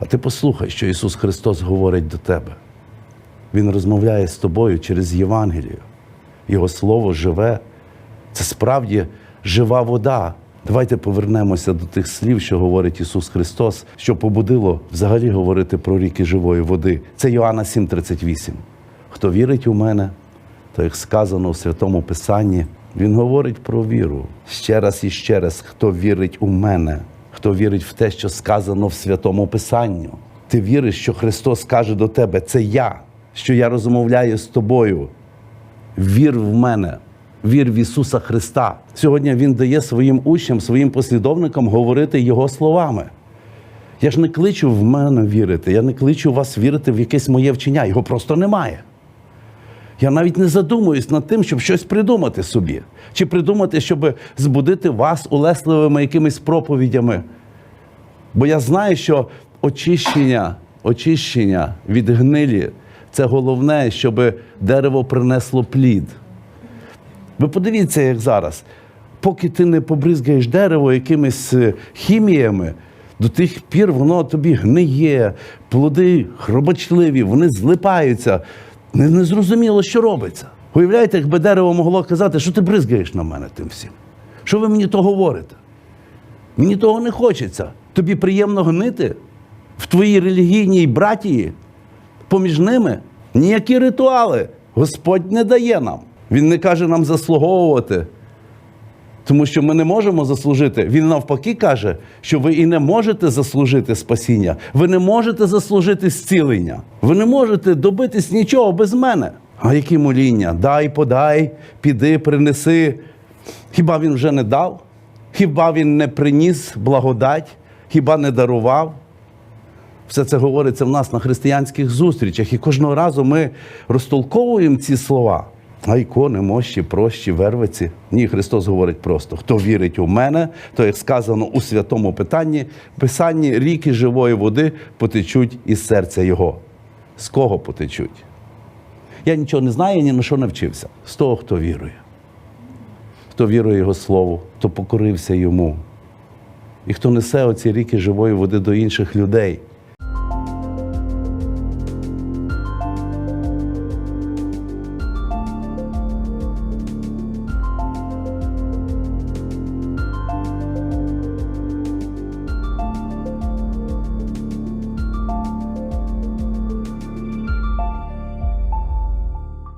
А ти послухай, що Ісус Христос говорить до тебе. Він розмовляє з тобою через Євангелію. Його Слово живе. Це справді жива вода. Давайте повернемося до тих слів, що говорить Ісус Христос, що побудило взагалі говорити про ріки живої води. Це Йоанна 7,38. Хто вірить у мене, то як сказано у Святому Писанні, Він говорить про віру. Ще раз і ще раз, хто вірить у мене, хто вірить в те, що сказано в Святому Писанню. Ти віриш, що Христос каже до тебе, це я, що я розмовляю з тобою. Вір в мене, вір в Ісуса Христа. Сьогодні Він дає своїм учням, своїм послідовникам говорити Його словами. Я ж не кличу в мене вірити, я не кличу вас вірити в якесь моє вчення, його просто немає. Я навіть не задумуюсь над тим, щоб щось придумати собі, чи придумати, щоб збудити вас улесливими якимись проповідями. Бо я знаю, що очищення, очищення від гнилі це головне, щоб дерево принесло плід. Ви подивіться, як зараз. Поки ти не побризгаєш дерево якимись е, хіміями, до тих пір воно тобі гниє, плоди хробочливі, вони злипаються. Не, не зрозуміло, що робиться. Уявляєте, якби дерево могло казати, що ти бризгаєш на мене тим всім? Що ви мені то говорите? Мені того не хочеться. Тобі приємно гнити в твоїй релігійній братії, поміж ними ніякі ритуали Господь не дає нам. Він не каже нам заслуговувати, тому що ми не можемо заслужити. Він навпаки каже, що ви і не можете заслужити спасіння, ви не можете заслужити зцілення, ви не можете добитись нічого без мене. А які моління? Дай, подай, піди, принеси. Хіба він вже не дав? Хіба він не приніс благодать? Хіба не дарував? Все це говориться в нас на християнських зустрічах, і кожного разу ми розтолковуємо ці слова. А ікони, мощі, прощі, вервиці. Ні, Христос говорить просто: хто вірить у мене, то як сказано у святому питанні, писанні ріки живої води потечуть із серця Його. З кого потечуть? Я нічого не знаю, ні на що не вчився. З того, хто вірує. Хто вірує Його Слову, хто покорився йому. І хто несе оці ріки живої води до інших людей.